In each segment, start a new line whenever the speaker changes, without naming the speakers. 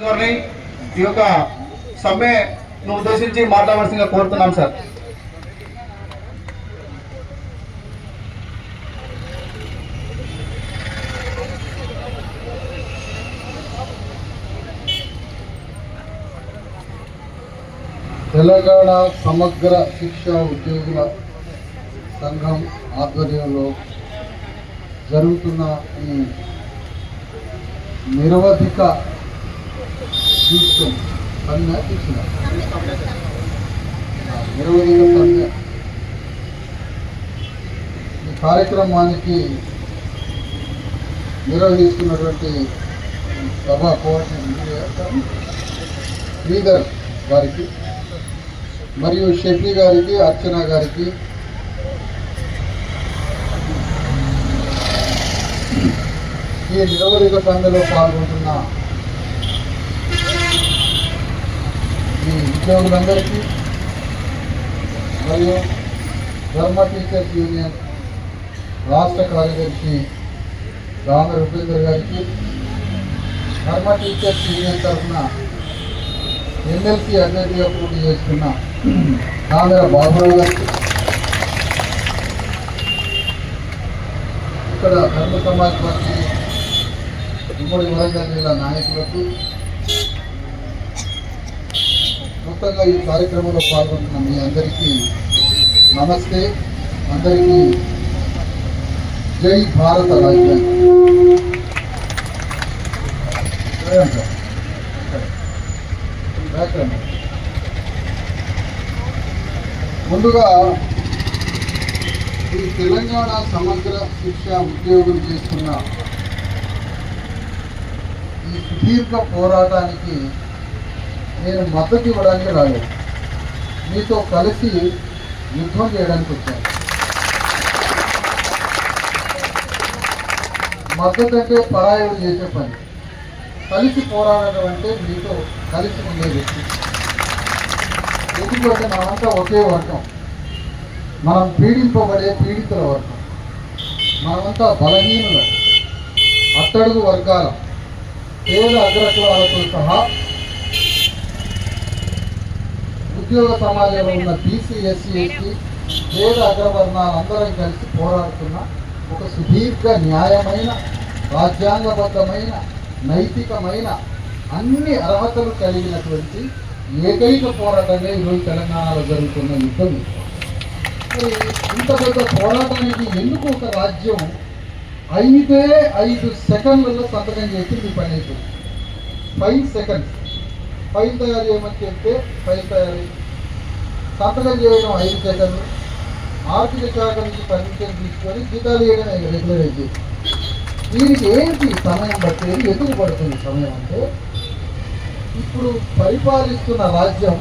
గారిని ఈ యొక్క సమ్మెను ఉద్దేశించి మాట్లాడవలసిందిగా కోరుతున్నాం సార్.
తెలంగాణ సమగ్ర శిక్షా ఉద్యోగుల సంఘం ఆధ్వర్యంలో జరుగుతున్న ఈ నిరవధిక దీక్ష సమ్మె దీక్ష నిరవధిక ఈ కార్యక్రమానికి నిర్వహిస్తున్నటువంటి సభా కోఆర్డినేటర్ శ్రీధర్ గారికి మరియు షెఫీ గారికి అర్చన గారికి ఈ నిరవధిక సంఘలో పాల్గొంటున్న ఈ ఉద్యోగులందరికీ మరియు ధర్మ టీచర్స్ యూనియన్ రాష్ట్ర కార్యదర్శి రామ రూపేందర్ గారికి ధర్మ టీచర్స్ యూనియన్ తరఫున ఎమ్మెల్సీ అభ్యర్థిగా పోటీ చేస్తున్న ఆంధ్ర బాబురావు గారికి ఇక్కడ ధర్మ సమాజ్ పార్టీ ఉమ్మడి వరంగల్ జిల్లా నాయకులకు వ్యాప్తంగా ఈ కార్యక్రమంలో పాల్గొంటున్న మీ అందరికీ నమస్తే. అందరికీ జై భారత రాజధాని ముందుగా ఈ తెలంగాణ సమగ్ర శిక్ష ఉద్యోగం చేస్తున్న ఈ సుదీర్ఘ పోరాటానికి నేను మద్దతు ఇవ్వడానికి రాలేదు. మీతో కలిసి యుద్ధం చేయడానికి వచ్చాను. మద్దతు అంటే పరాయుడు చేసే పని. కలిసి పోరాడడం అంటే మీతో కలిసి ఉండే వ్యక్తి. ఎందుకంటే మనంతా ఒకే వర్గం. మనం పీడింపబడే పీడితుల వర్గం. మనమంతా బలహీనుల. అట్టడుగు వర్గాల. పేద అగ్రకులాలతో సహా ఉద్యోగ సమాజంలో ఉన్న బీసీ ఎస్సీ ఎస్టీ పేద అగ్రవర్ణాలందరం కలిసి పోరాడుతున్న ఒక సుదీర్ఘ న్యాయమైన రాజ్యాంగబద్ధమైన నైతికమైన అన్ని అర్హతలు కలిగినటువంటి ఏకైక పోరాటమే ఈరోజు తెలంగాణలో జరుగుతున్న యుద్ధం. మరి ఇంత పెద్ద పోరాటానికి ఎందుకు ఒక రాజ్యం ఐదే ఐదు సెకండ్లలో సంతకం చేసి మీ పని అయిపోయింది? ఫైవ్ సెకండ్స్ ఫైల్ తయారు చేయమని చెప్తే ఫైల్ తయారు సంతకం చేయడం ఐదు సెకండ్లు ఆర్థిక శాఖ నుంచి పర్మిషన్ తీసుకొని జీతాలు చేయడం రెగ్యులర్ దీనికి ఏంటి సమయం పట్టేది ఎందుకు పడుతుంది సమయం అంటే ఇప్పుడు పరిపాలిస్తున్న రాజ్యం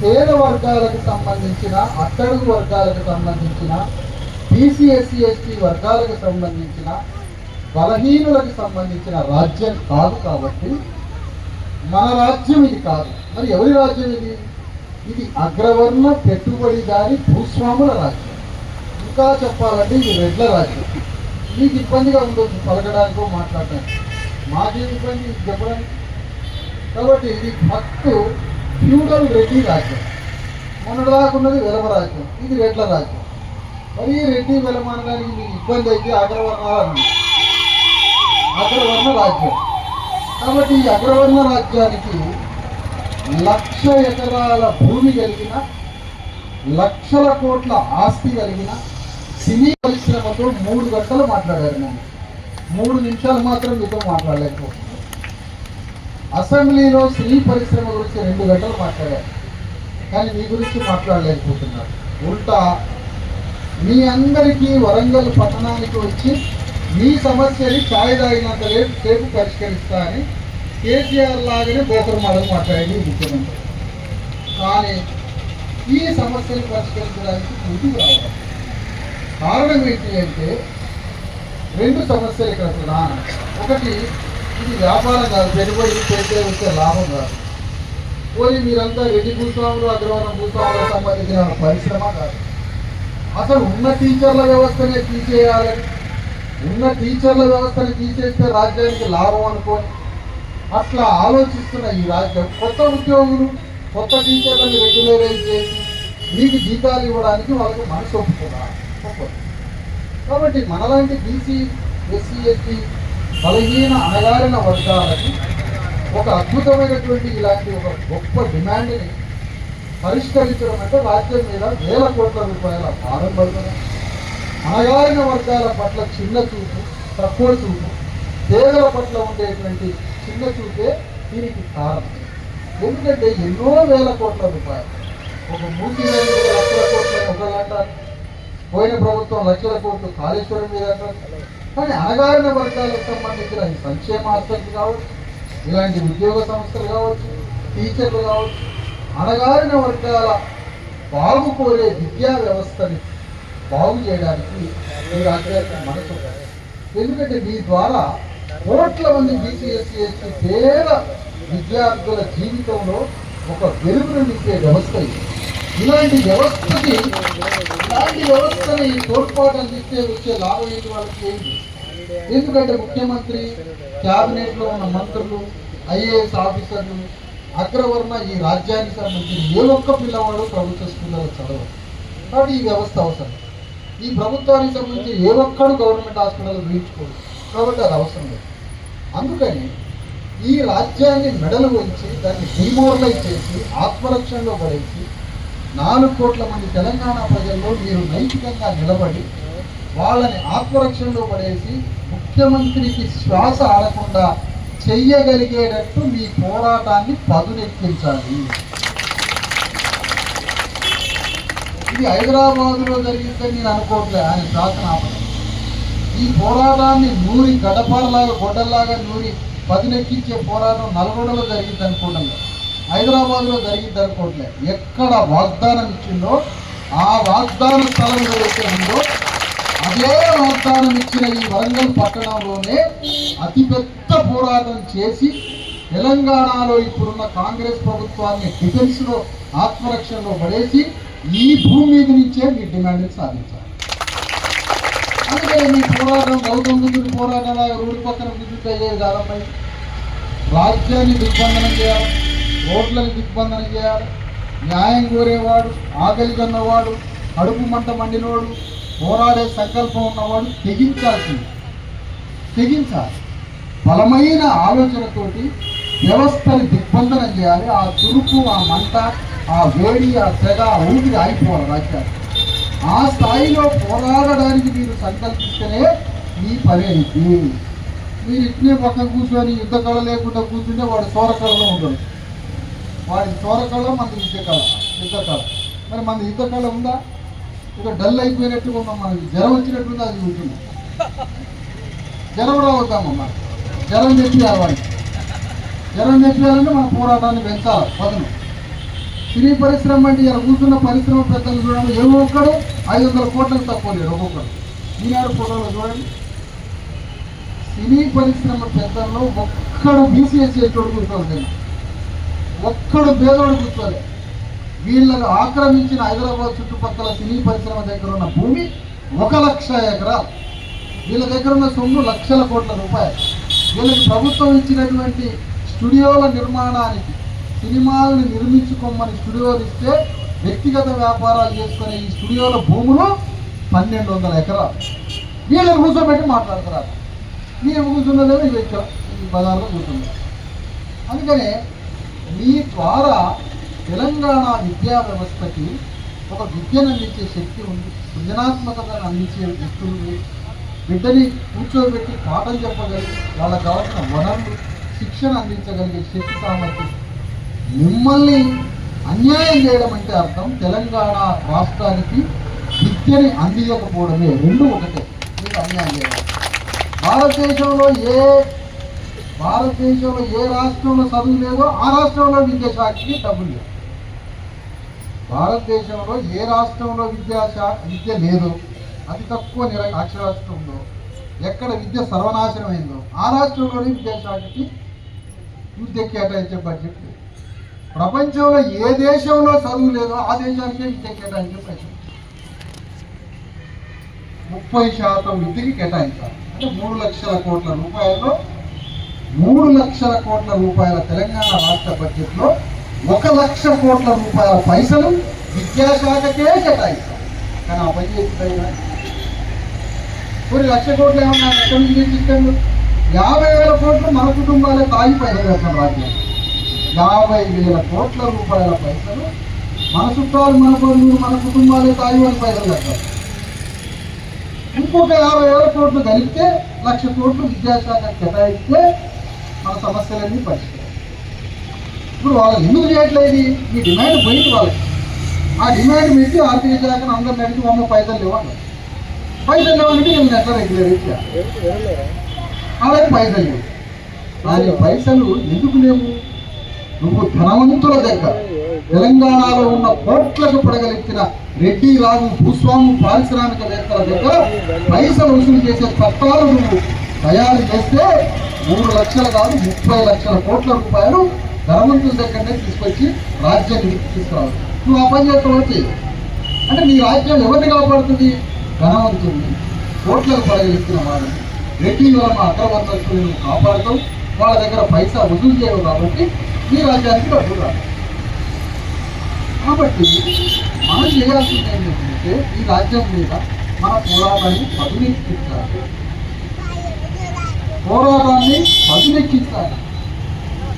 పేద వర్గాలకు సంబంధించిన అట్టడుగు వర్గాలకు సంబంధించిన బీసీ ఎస్సీ ఎస్టీ వర్గాలకు సంబంధించిన బలహీనులకు సంబంధించిన రాజ్యం కాదు కాబట్టి మన రాజ్యం ఇది కాదు. మరి ఎవరి రాజ్యం ఇది? ఇది అగ్రవర్ణ పెట్టుబడిదారి భూస్వాముల రాజ్యం. ఇంకా చెప్పాలంటే ఇది రెడ్ల రాజ్యం. మీకు ఇబ్బందిగా ఉండొచ్చు పలకడానికో మాట్లాడడానికి. మాకేం ఇబ్బంది ఇది చెప్పడానికి? కాబట్టి ఇది భక్తు ఫ్యూడల్ రెడ్డి రాజ్యం. మొన్నటి దాకా ఉన్నది వెలమ రాజ్యం. ఇది రెడ్ల రాజ్యం. మరి ఈ రెడ్డి వెలమ అనడానికి మీకు ఇబ్బంది అయితే అగ్రవర్ణ అగ్రవర్ణ రాజ్యం. కాబట్టి ఈ అగ్రవర్ణ రాజ్యానికి లక్ష ఎకరాల భూమి కలిగిన లక్షల కోట్ల ఆస్తి కలిగిన సినీ పరిశ్రమతో మూడు గంటలు మాట్లాడారు నేను మూడు నిమిషాలు మాత్రం మీతో మాట్లాడలేకపోతున్నాను. అసెంబ్లీలో సినీ పరిశ్రమ గురించి రెండు గంటలు మాట్లాడారు. కానీ మీ గురించి మాట్లాడలేకపోతున్నారు ఉల్టా మీ అందరికీ వరంగల్ పట్టణానికి వచ్చి మీ సమస్యని ఛాయ్ తాగినంత లేపు సేపు పరిష్కరిస్తా అని కేసీఆర్ లాగానే బోకర్ మాటలు మాట్లాడేది ముఖ్యమంత్రి. కానీ ఈ సమస్యను పరిష్కరించడానికి ముందుకు రావాలి. కారణం ఏంటి అంటే రెండు సమస్యలు ఇక్కడ ప్రధానం. ఒకటి ఇది వ్యాపారం కాదు పెట్టుబడి పెడితే వచ్చే లాభం కాదు. పోయి మీరంతా రెడ్డి భూస్వాములు అగ్రవరం భూస్వాములకు సంబంధించిన పరిశ్రమ కాదు. అసలు ఉన్న టీచర్ల వ్యవస్థనే తీసేయాలని ఉన్న టీచర్ల వ్యవస్థని తీసేస్తే రాజ్యానికి లాభం అనుకోని అట్లా ఆలోచిస్తున్న ఈ రాజ్యం కొత్త ఉద్యోగులు కొత్త టీచర్లను రెగ్యులరైజ్ చేసి మీకు జీతాలు ఇవ్వడానికి వాళ్ళకి మనసు ఒప్పుకున్నారు కాబట్టి మనలాంటి బీసీ ఎస్సీ ఎస్టీ బలహీన అణగారిన వర్గాలకి ఒక అద్భుతమైనటువంటి ఇలాంటి ఒక గొప్ప డిమాండ్ని పరిష్కరించడం అంటే రాజ్యం మీద వేల కోట్ల రూపాయల భారం పడుతుంది. అణగారిన వర్గాల పట్ల చిన్న చూపు తక్కువ చూపు పేదల పట్ల ఉండేటువంటి చిన్న చూపే దీనికి కారణం. ఎందుకంటే ఎన్నో వేల కోట్ల రూపాయలు. ఒక మూసి రైలు లక్షల కోట్ల ఒకదంట పోయిన ప్రభుత్వం లక్షల కోట్లు కాళేశ్వరం మీద అంటారు కానీ అణగారిన వర్గాలకు సంబంధించిన ఈ సంక్షేమ ఆస్తులు కావచ్చు ఇలాంటి ఉద్యోగ సంస్థలు కావచ్చు టీచర్లు కావచ్చు అణగారిన వర్గాల బాగు కోరే విద్యా వ్యవస్థని బాగు చేయడానికి ఈ రాజ్యానికి మనసు ఎందుకంటే మీ ద్వారా కోట్ల మంది బీసీఎస్సీ ఎస్టీ పేద విద్యార్థుల జీవితంలో ఒక వెలుగును నింపే వ్యవస్థ ఇది. ఇలాంటి వ్యవస్థకి ఇలాంటి వ్యవస్థని తోడ్పాటు అందిస్తే వచ్చే లాభం ఏంటి వాళ్ళకి ఏంటి ఎందుకంటే ముఖ్యమంత్రి క్యాబినెట్లో ఉన్న మంత్రులు ఐఏఎస్ ఆఫీసర్లు అగ్రవర్ణ ఈ రాజ్యానికి సంబంధించిన ఏ ఒక్క పిల్లవాడు ప్రభుత్వ స్కూళ్ళలో చదవరు కాబట్టి ఈ వ్యవస్థ అవసరం. ఈ ప్రభుత్వానికి సంబంధించి ఏ ఒక్కడు గవర్నమెంట్ హాస్పిటల్ చూపించుకోడు కాబట్టి అది అవసరం లేదు. అందుకని ఈ రాజ్యాన్ని మెడలు వంచి దాన్ని డిమోరలైజ్ చేసి ఆత్మరక్షణలో పడేసి నాలుగు కోట్ల మంది తెలంగాణ ప్రజల్లో మీరు నైతికంగా నిలబడి వాళ్ళని ఆత్మరక్షణలో పడేసి ముఖ్యమంత్రికి శ్వాస ఆడకుండా చెయ్యగలిగేటట్టు మీ పోరాటాన్ని పదునెక్కించాలి. ఇది హైదరాబాదులో జరిగిందని నేను అనుకోవట్లేదు. ఆయన శాసన ఆపడం ఈ పోరాటాన్ని నూరి గడపాలలాగా గొడ్డల్లాగా నూరి పదినెక్కించే పోరాటం నల్గొండలో జరిగింది అనుకోవడం హైదరాబాద్లో జరిగింది అనుకోవట్లే ఎక్కడ వాగ్దానం ఇచ్చిందో ఆ వాగ్దాన స్థలం ఏదైతే ఉందో అదే వాగ్దానం ఇచ్చిన ఈ వరంగల్ పట్టణంలోనే అతిపెద్ద పోరాటం చేసి తెలంగాణలో ఇప్పుడున్న కాంగ్రెస్ ప్రభుత్వాన్ని డిఫెన్స్లో ఆత్మరక్షణలో పడేసి ఈ భూమి మీద నుంచే మీ డిమాండ్ని సాధించాలి. అందుకని మీ పోరాటం గౌతమ బుద్ధుడి పోరాటం రోడ్డు పక్కన బుద్ధుడికి అయ్యేది కాదమ్మా రాజ్యాన్ని దిగ్బంధనం చేయాలి రోడ్లను దిగ్బంధనం చేయాలి. న్యాయం కోరేవాడు ఆకలి కన్నవాడు కడుపు మంట మండినోడు పోరాడే సంకల్పం ఉన్నవాడు తెగించాల్సింది. తెగించాలి. బలమైన ఆలోచనతోటి వ్యవస్థని దిగ్బంధనం చేయాలి. ఆ తురుపు ఆ మంట ఆ వేడి ఆ తెగ ఆ ఊపిరి ఆగిపోవాలి రాజ్యాన్ని ఆ స్థాయిలో పోరాడడానికి మీరు సంకల్పిస్తేనే మీ పని అయింది మీరు ఇట్నే పక్కన కూర్చొని యుద్ధ కళ లేకుండా కూర్చుంటే వాడు చోర కళలో ఉండడు. వాడి చోర కళ మనది యుద్ధ కళ యుద్ధ కళ. మరి మన యుద్ధ కళ ఉందా? ఇక డల్ అయిపోయినట్టుగా ఉన్నాం మనకి జ్వరం వచ్చినట్టుంది అది ఉంటుంది జ్వరం రావద్దామమ్మా జ్వరం తెప్పియాలి వాడికి. జ్వరం తెప్పియాలంటే మన పోరాటాన్ని పెంచాలి పదను. సినీ పరిశ్రమ అంటే ఇలా కూర్చున్న పరిశ్రమ పెద్దలు చూడండి. ఏ ఒక్కడు ఐదు వందల కోట్లకు తక్కువ లేడు ఒక్కొక్కడు. ఈనాడు ఫోటోలో చూడండి. సినీ పరిశ్రమ పెద్దల్లో ఒక్కడు బీసీఎస్ చేసేటోడు కూర్చోలేదు ఒక్కడు పేదోడు కూర్చోలే వీళ్ళను ఆక్రమించిన హైదరాబాద్ చుట్టుపక్కల సినీ పరిశ్రమ దగ్గర ఉన్న భూమి ఒక లక్ష ఎకరాలు. వీళ్ళ దగ్గర ఉన్న సొమ్ము లక్షల కోట్ల రూపాయలు. వీళ్ళకి ప్రభుత్వం ఇచ్చినటువంటి స్టూడియోల నిర్మాణానికి సినిమాలను నిర్మించుకోమని స్టూడియోలు ఇస్తే వ్యక్తిగత వ్యాపారాలు చేసుకునే ఈ స్టూడియోల భూములు పన్నెండు వందల ఎకరాలు. వీళ్ళని కూర్చోబెట్టి మాట్లాడుతున్నారు. మీరు కూర్చున్నదే ఇవి ఇక్కడ ఈ బజార్లో కూర్చున్నారు. అందుకనే మీ ద్వారా తెలంగాణ విద్యా వ్యవస్థకి ఒక విద్యను అందించే శక్తి ఉంది. సృజనాత్మకతను అందించే వ్యక్తులు బిడ్డని కూర్చోబెట్టి పాఠం చెప్పగలిగి వాళ్ళకి కావాల్సిన వనరులు శిక్షణ అందించగలిగే శక్తి సామర్థ్యం మిమ్మల్ని అన్యాయం చేయడం అంటే అర్థం తెలంగాణ రాష్ట్రానికి విద్యని అందించకపోవడమే. రెండు ఒకటే. మీకు అన్యాయం చేయడం. భారతదేశంలో ఏ భారతదేశంలో ఏ రాష్ట్రంలో చదువు లేదో ఆ రాష్ట్రంలో విద్యాశాఖకి డబ్బులు లేవు. భారతదేశంలో ఏ రాష్ట్రంలో విద్యాశాఖ విద్య లేదు అతి తక్కువ నిర అక్షరాస్త్రంలో ఎక్కడ విద్య సర్వనాశనమైందో ఆ రాష్ట్రంలోనే విద్యాశాఖకి విద్య కేటాయించే బడ్జెట్ లేదు. ప్రపంచంలో ఏ దేశంలో చదువు లేదో ఆ దేశానికే విద్య కేటాయించే ప్రయత్నం ముప్పై శాతం విద్యకి కేటాయించాలి. అంటే మూడు లక్షల కోట్ల రూపాయల్లో మూడు లక్షల కోట్ల రూపాయల తెలంగాణ రాష్ట్ర బడ్జెట్లో ఒక లక్ష కోట్ల రూపాయల పైసలు విద్యాశాఖకే కేటాయిస్తాం కానీ ఆ పని చేస్తుందా కొన్ని లక్ష కోట్లు ఏమన్నా ఎక్కడి నుంచి తెచ్చిస్తాడు యాభై వేల కోట్లు మన కుటుంబాలే తాగి పైసలు కడతాం యాభై వేల కోట్ల రూపాయల పైసలు మన చుట్టాలు మన బంధువులు మన కుటుంబాలే తాగి పైసలు కడతారు ఇంకొక యాభై వేల కోట్లు కలిపితే లక్ష కోట్లు విద్యాశాఖ కేటాయిస్తే మన సమస్యలన్నీ పరిష్కారం. ఇప్పుడు వాళ్ళు ఎందుకు చేయట్లేదు ఈ డిమాండ్ పోయింది వాళ్ళకి. ఆ డిమాండ్ పెట్టి ఆర్థిక శాఖను అందరిని అడిగి వంద పైసలు లేవండి పైసలు లేవంటే నేను ఎట్లా రెగ్యులర్ ఇచ్చా అలాగే పైసలు లేవు. దాని పైసలు ఎందుకు లేవు? నువ్వు ధనవంతుల దగ్గర తెలంగాణలో ఉన్న కోట్లకు పడగలిగిన రెడ్డి రాజు భూస్వాము పారిశ్రామికవేత్తల దగ్గర పైసలు వసూలు చేసే చట్టాలు నువ్వు తయారు చేస్తే మూడు లక్షలు కాదు ముప్పై లక్షల కోట్ల రూపాయలు ధనవంతుల దగ్గరనే తీసుకొచ్చి రాజ్యాన్ని తీసుకురావాలి. నువ్వు ఆ పని చేస్తావు? అంటే నీ రాజ్యం ఎవరిని కాపాడుతుంది? ధనవంతుడిని. కోట్లకు పడగలిగిన వాడిని. రెడ్డి వలన అగ్రవర్ణస్తులను కాపాడుతావు. వాళ్ళ దగ్గర పైసా వసూలు చేయవు కాబట్టి ఈ రాజ్యానికి డబ్బులు రాదు. కాబట్టి మనం చేయాల్సింది ఏంటంటే ఈ రాజ్యం మీద మన పోరాటాన్ని పదునెక్కించాలి పోరాటాన్ని పదునెక్కించాలి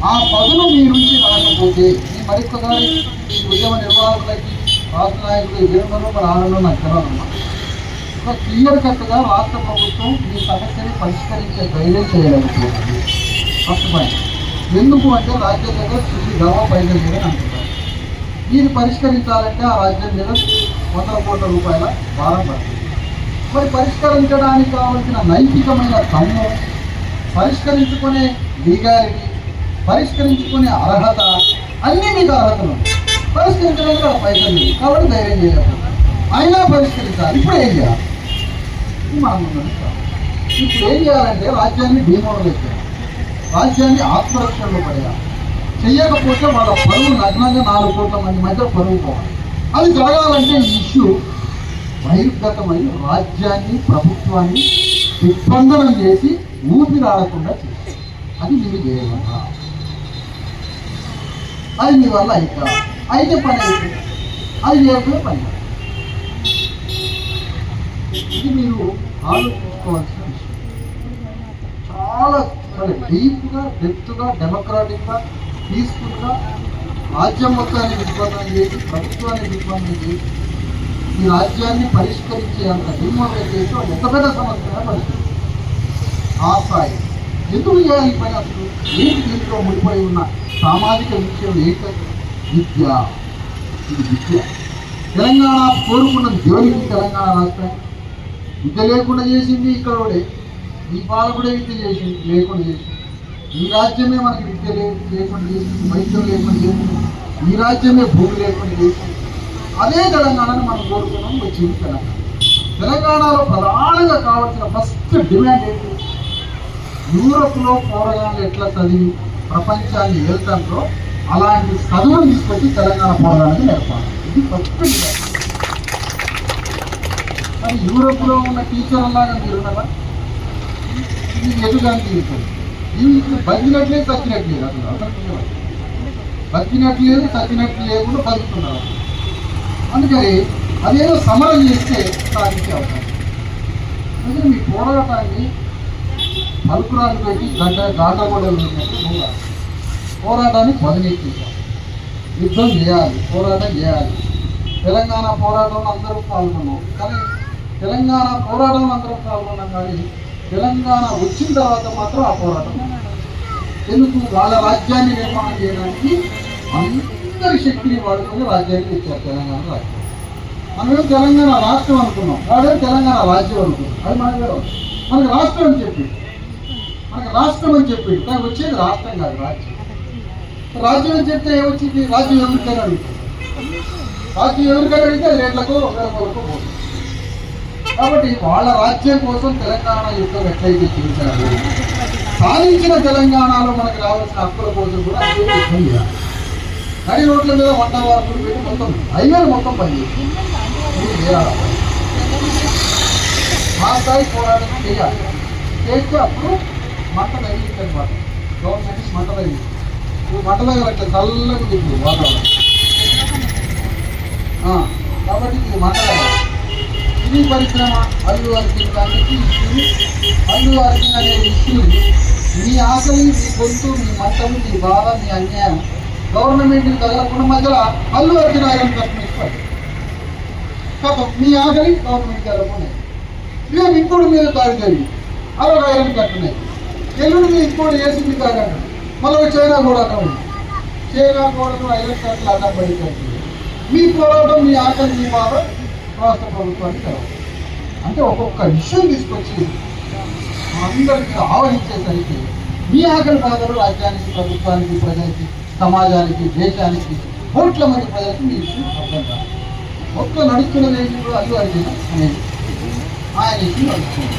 ఆ పదును మీ నుంచి రాకపోతే మీ మరొకసారి ఈ ఉద్యమ నిర్వాహకులకి రాష్ట్ర నాయకులు వీరందరూ మన ఆనందం నాకు తెలవదమ్మా ఒక క్లియర్ కట్గా రాష్ట్ర ప్రభుత్వం ఈ సమస్యని పరిష్కరించే ధైర్యం చేయలేకపోతుంది. First point. ఎందుకు అంటే రాజ్యం దగ్గర స్థితి గర్వ పైసలు లేదని అంటున్నారు దీన్ని పరిష్కరించాలంటే ఆ రాజ్యం మీద వందల కోట్ల రూపాయల భారం పడుతుంది. మరి పరిష్కరించడానికి కావాల్సిన నైతికమైన దమ్ము పరిష్కరించుకునే లీగాలిటీ పరిష్కరించుకునే అర్హత అన్నీ మీకు అర్హతలు పరిష్కరించడానికి ఆ పైసలు లేదు కాబట్టి ధైర్యం చేయలేదు అయినా పరిష్కరించాలి. ఇప్పుడు ఏం చేయాలి? మనం ఇప్పుడు ఏం చేయాలంటే రాజ్యాన్ని డిమోడలైజ్ చేయాలి. రాజ్యాన్ని ఆత్మరక్షణలో పడేయాలి. చెయ్యకపోతే వాళ్ళ పరువు నగ్నంగా నాలుగు కోట్ల మంది మధ్య పరువు పోవాలి. అది జరగాలంటే ఈ ఇష్యూ బహిర్గతమై రాజ్యాన్ని ప్రభుత్వాన్ని దిగ్బంధనం చేసి ఊపిరాడకుండా చేయాలి. అది మీరు చేయగలరా? అది మీ వల్ల అయితే అయితే పని అయితే అది చేయకపోతే పని ఇది మీరు ఆలోచించుకోవాల్సిన విషయం. చాలా చాలా డీప్గా డెప్త్గా డెమోక్రాటిక్గా పీస్ఫుల్గా రాజ్యం మొత్తాన్ని దిగ్బంధనం చేసి ప్రభుత్వాన్ని దిగ్బంధనం చేసి ఈ రాజ్యాన్ని పరిష్కరించే అంత డిమోడల్ చేసి వాళ్ళు ఎంత పెద్ద సమస్యగా పరిష్కరించారు ఆ స్థాయి. ఎందుకు చేయాలి పని అసలు ఏంటి దీంట్లో ముడిపోయి ఉన్న సామాజిక విషయం ఏంటంటే విద్య. ఇది విద్య. తెలంగాణ కోరుకున్న దేవునికి తెలంగాణ రాష్ట్రం విద్య లేకుండా చేసింది ఇక్కడోడే ఈ పాలకుడే విద్య లేకుండా చేసి. ఈ రాజ్యమే మనకి విద్య లే- లేకుండా చేసింది వైద్యం లేకుండా చేసింది ఈ రాజ్యమే భూమి లేకుండా చేసింది అదే తెలంగాణను మనం కోరుకున్నాం వచ్చింది తెలంగాణ. తెలంగాణలో ప్రధానంగా కావాల్సిన ఫస్ట్ డిమాండ్ ఏంటి? యూరోప్లో పోరగాళ్ళు ఎట్లా చదివి ప్రపంచాన్ని వెళ్తాంతో అలాంటి చదువును తీసుకొచ్చి తెలంగాణ పోరాటానికి నేర్పాలి. ఇది ఫస్ట్ డిమాండ్ మరి యూరోప్లో ఉన్న టీచర్ లాగా మీరు ఉన్నారా ఎదుగుదానికి ఎదుగానికి తీరుతుంది ఇది బతికినట్లేదు చచ్చినట్లేదు అసలు అసలు బతికినట్లేదు చచ్చినట్లు లేకుండా బతుకుతున్నారు. అందుకని అదేదో సమరం చేస్తే సాధించే అవకాశం. అందుకని మీ పోరాటాన్ని పలుకురాలు పెట్టి గంట గాండ కూడా పోరాటాన్ని పదునెక్కించాలి యుద్ధం చేయాలి పోరాటం చేయాలి. తెలంగాణ పోరాటంలో అందరూ పాల్గొన్నాం. కానీ తెలంగాణ పోరాటంలో అందరూ పాల్గొన్నాం కానీ తెలంగాణ వచ్చిన తర్వాత మాత్రం ఆ పోరాటం. ఎందుకు? వాళ్ళ రాజ్యాన్ని నిర్మాణం చేయడానికి అందరి శక్తిని వాడుకొని రాజ్యాన్ని తెచ్చారు తెలంగాణ రాజ్యం. మనమేం తెలంగాణ రాష్ట్రం అనుకున్నాం. వాడే తెలంగాణ రాజ్యం అనుకున్నాం. అది మనకు మనకు రాష్ట్రం అని చెప్పి మనకు రాష్ట్రం అని చెప్పి కానీ వచ్చేది రాష్ట్రం కాదు రాజ్యం. రాజ్యం అని చెప్తే ఏమొచ్చింది? రాజ్యం ఎవరికైనా అడుగుతుంది. రాజ్యం ఎవరికైనా అడిగితే అది రేట్లకు వేల కోట్లకు పోతుంది. కాబట్టి వాళ్ళ రాజ్యం కోసం తెలంగాణ యుద్ధం ఎట్లయితే చేశారు. సాధించిన తెలంగాణలో మనకు రావాల్సిన హక్కుల కోసం కూడా అదే యుద్ధం చేయాలి నడి రోడ్ల మీద వంట వార్పులు పెట్టి మొత్తం హైవేలు మొత్తం పని ఆ స్థాయి పోరాటం చేయాలి. చేస్తే అప్పుడు మంట తగిలిందనమాట గవర్నమెంట్ మంటలైంది ఇప్పుడు మంట అట్లా చల్లగా దిగుతుంది వాతావరణం. కాబట్టి ఇది మంటల ఇది పరిశ్రమ అల్లు అర్జున్ గారికి ఇష్యూని అల్లు అర్జున్ అనే ఇష్యూని మీ ఆకలి మీ గొంతు మీ మతం మీ బాధ మీ అన్యాయం గవర్నమెంట్ తగలకుండా మధ్యలో అల్లు అర్జున్ గారిని కట్టడం ఇస్తారు పాపం మీ ఆకలి గవర్నమెంట్ తగలకుండా మేము ఇంకోటి మీద దాడి జరిగింది అదొక ఐరన్ కట్టున్నాయి ఎల్లుండి మీ ఇంకోటి ఏసీపీ దాడి మళ్ళీ చైనా కూడా అక్కడ ఉంది చైనా కూడా ఐదు కట్టలు అడ్డం పడి మీ పోరాటం మీ ఆకలి మీ బాధ రాష్ట్ర ప్రభుత్వానికి అంటే ఒక్కొక్క విషయం తీసుకొచ్చి అందరికీ ఆవహించేసరికి మీ ఆకలి బాధలు రాజ్యానికి ప్రభుత్వానికి ప్రజలకి సమాజానికి దేశానికి కోట్ల మంది ప్రజలకు మీ విషయం అర్థం కాదు. ఒక్క నడుస్తున్నది ఏంటి కూడా అల్లు అర్జున అనేది ఆయన ఇష్యూ నడుస్తుంది.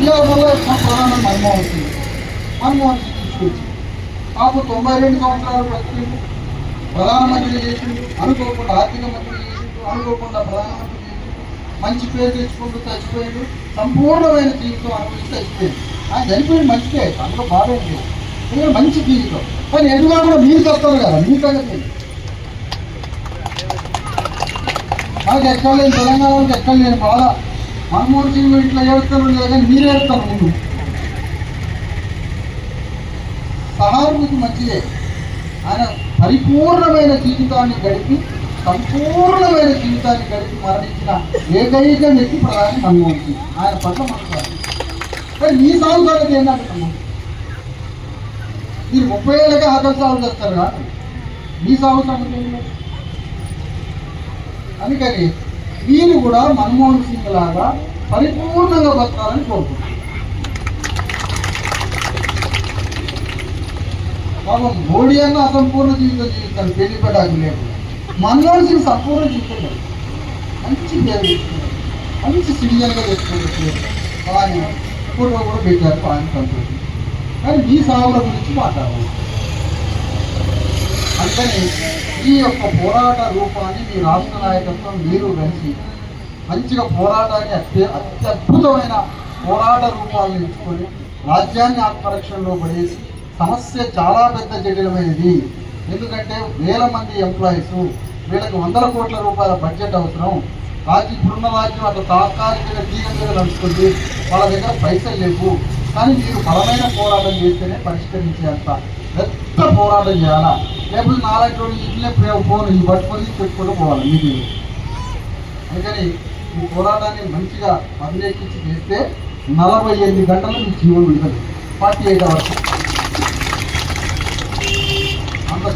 ఇలా ప్రధాన మన్మోహన్ సింగ్ మన్మోహన్ సింగ్ ఇష్యూ వచ్చింది తొంభై రెండు సంవత్సరాలు బతికిండు ప్రధానమంత్రి చేసిండు అనుకోకుండా ఆర్థిక మంత్రి అనుకోకుండా ప్రధానమంత్రి మంచి పేరు తెచ్చుకుంటూ చచ్చిపోయిండు. సంపూర్ణమైన జీవితం అనుభవించి చచ్చిపోయాడు. ఆయన చనిపోయిన మంచిదే అందులో బాగలేదు లేదు. మంచి జీవితం కానీ ఎదుగా కూడా మీరు చెప్తారు కదా మీ సంగతి ఎక్కడ నాకు తెలంగాణకి తెలంగాణకి ఎక్కలేని బాధ. మన్మోహన్ సింగ్ ఇట్లా ఏడుతారు లేదు కానీ మీరు ఏడుతారు ముందు. సహానుభూతి మంచిదే. ఆయన పరిపూర్ణమైన జీవితాన్ని గడిపి సంపూర్ణమైన జీవితాన్ని గడిపి మరణించిన ఏకైక వ్యక్తి ప్రధాని మన్మోహన్ సింగ్. ఆయన పట్ల మనసు కానీ మీ సాగు సంగతి ఏంటంటున్నాము మీరు ముప్పై ఏళ్ళకే ఆకలి సాగు చేస్తారు కానీ మీ సాగు అందుకని మీరు కూడా మన్మోహన్ సింగ్ లాగా పరిపూర్ణంగా బతకాలని కోరుకుంటున్నారు. పాపం మోడీ అన్న అసంపూర్ణ జీవితం జీవితాలు పెళ్ళి పడాకు లేదు. మన్మోహన్ సంపూర్ణ జీవితం మంచి పేరు మంచి సిటిజన్గా తెచ్చుకున్నాడు అలాగే ఫోటో కూడా పెట్టారు ఆయన సంతోషం కానీ ఈ సాగుల గురించి మాట్లాడాలి అందుకని ఈ యొక్క పోరాట రూపాన్ని మీ రాష్ట్ర నాయకత్వం మీరు కలిసి మంచిగా పోరాటాన్ని అత్య అత్యద్భుతమైన పోరాట రూపాలను ఎంచుకొని రాజ్యాన్ని ఆత్మరక్షణలో పడేసి సమస్య చాలా పెద్ద జటిలమైనది. ఎందుకంటే వేల మంది ఎంప్లాయీస్ వీళ్ళకి వందల కోట్ల రూపాయల బడ్జెట్ అవసరం. రాజ్యం ఇప్పుడున్న రాజ్యం అట్లా తాత్కాలికంగా తీగ మీద వాళ్ళ దగ్గర పైసలు లేవు. కానీ మీరు బలమైన పోరాటం చేస్తేనే పరిష్కరించేంత పెద్ద పోరాటం చేయాలా? లేకపోతే నాలుగు రోజులు ఇంట్లో ఫోన్ ఈ పట్టుకొని పెట్టుకుంటూ పోవాలి మీకు అందుకని ఈ పోరాటాన్ని మంచిగా పర్యవేక్షించి చేస్తే నలభై ఎనిమిది గంటలు మీ జీవనం విడుదల ఫార్టీ ఎయిట్ అవర్స్.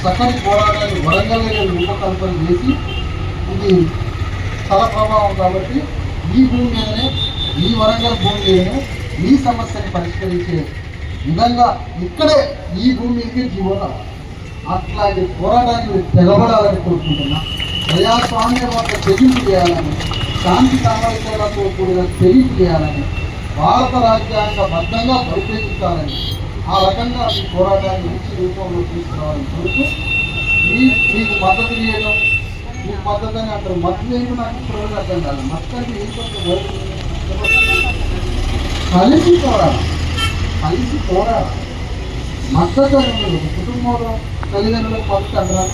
అంత పోరాటాన్ని వరంగల్ రూపకల్పన చేసి ఇది స్థల ప్రభావం కాబట్టి ఈ భూమి ఈ వరంగల్ భూమి ఈ సమస్యని పరిష్కరించే విధంగా ఇక్కడే ఈ భూమి మీదకే జీవన అట్లాంటి పోరాటాన్ని మీరు కోరుకుంటున్నా. ప్రజాస్వామ్య వద్ద తెగింపు చేయాలని శాంతి సామర్థ్యాలతో కూడిన తెగింపు చేయాలని భారత రాజ్యాంగ బద్ధంగా పరిశీలించాలని ఆ రకంగా మీ పోరాటాన్ని మంచి రూపంలో తీసుకురావాలని కోరుతూ మీ మీకు మద్దతు చేయడం మీకు మద్దతు అని అంటారు. మద్దతు ఏంటో నాకు ఇప్పుడు అర్థం కాదు మద్దతు అంటే ఏం కొంచెం కలిసి పోరాడు కలిసి పోరాడు మద్దతు అని కుటుంబంలో తల్లిదండ్రులకు మద్దతు అంటారా?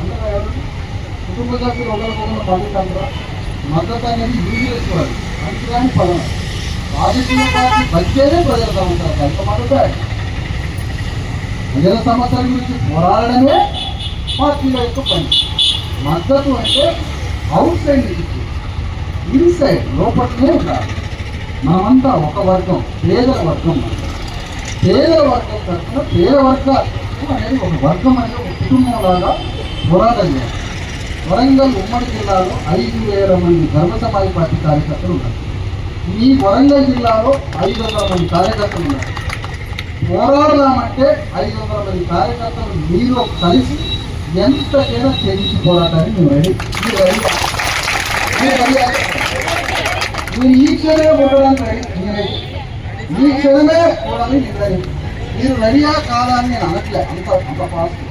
అంటారా కుటుంబ సభ్యులు ఒకరికొకరు మద్దతు అంటారా? మద్దతు అనేది యూజ్ చేసుకోవాలి మంచిగాని పదం రాజకీయ పార్టీ బతికేదే ప్రజల సమస్యలు కనుక మద్దతు ప్రజల సమస్యల గురించి పోరాడమే పార్టీల యొక్క పని. మద్దతు అంటే అవుట్ సైడ్ నుంచి ఇన్సైడ్ లోపలనే ఉండాలి. మనమంతా ఒక వర్గం పేదల వర్గం పేద పేదల వర్గం తరఫున పేద వర్గాలు అనేది ఒక వర్గం అనేది ఒక కుటుంబం లాగా పోరాటం చేయాలి. వరంగల్ ఉమ్మడి జిల్లాలో ఐదు వేల మంది ధర్మ సమాజ పార్టీ కార్యకర్తలు ఉన్నారు. ఈ వరంగల్ జిల్లాలో ఐదు వందల మంది కార్యకర్తలు ఉన్నారు. పోరాడదామంటే ఐదు వందల మంది కార్యకర్తలు మీరు కలిసి ఎంతకైనా చేయించి పోరాటాన్ని మేము రెడీ. మీరు ఈ క్షణమే పోరాడానికి రెడీ. ఈ క్షణమే పోవడానికి మీరు రెడీ. మీరు రెడీయా కాదా అని నేను అనట్లే. అంత అంత ఫాస్ట్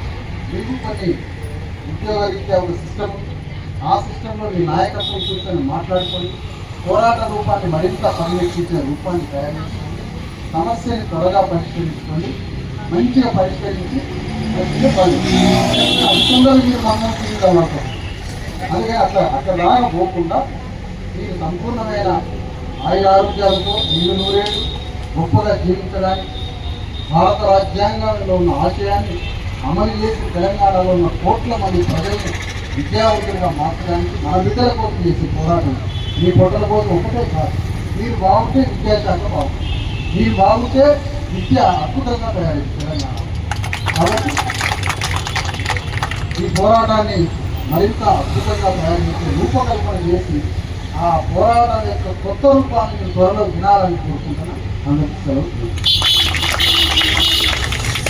మీకు కొన్ని ఉద్యోగరీత్యా ఒక సిస్టమ్ ఆ సిస్టంలో మీ నాయకత్వం కూర్చొని మాట్లాడుకోండి పోరాట రూపాన్ని మరింత సంరక్షించిన రూపాన్ని తయారు చేసుకోండి సమస్యని త్వరగా పరిష్కరించుకోండి మంచిగా పరిష్కరించి మంచిగా మీరు మనం తీసుకుంటాం అందుకే అట్లా అక్కడ దాకా పోకుండా మీరు సంపూర్ణమైన ఆయుర ఆరోగ్యాలతో మీరు నూరేళ్ళు గొప్పగా జీవించడానికి భారత రాజ్యాంగంలో ఉన్న ఆశయాన్ని అమలు చేసి తెలంగాణలో ఉన్న కోట్ల మంది ప్రజలను విద్యావంతులుగా మార్చడానికి మన బిడ్డల కోసం చేసే పోరాటం. మీ పొట్టల కోసం ఒకటే కాదు మీరు బాగుంటే విద్యాశాఖ బాగుంటుంది. మీరు బాగుంటే విద్య అద్భుతంగా తయారైంది తెలంగాణ. కాబట్టి ఈ పోరాటాన్ని మరింత అద్భుతంగా తయారు చేసి రూపకల్పన చేసి ఆ పోరాటం యొక్క కొత్త రూపాన్ని మీరు త్వరలో వినాలని కోరుకుంటున్నాను అందరికీ సెలవు.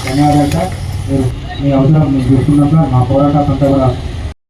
ధన్యవాదాలు సార్. మీరు మీ అవసరం మీరు చూసుకున్నాక మా పోరాటం అంతా కూడా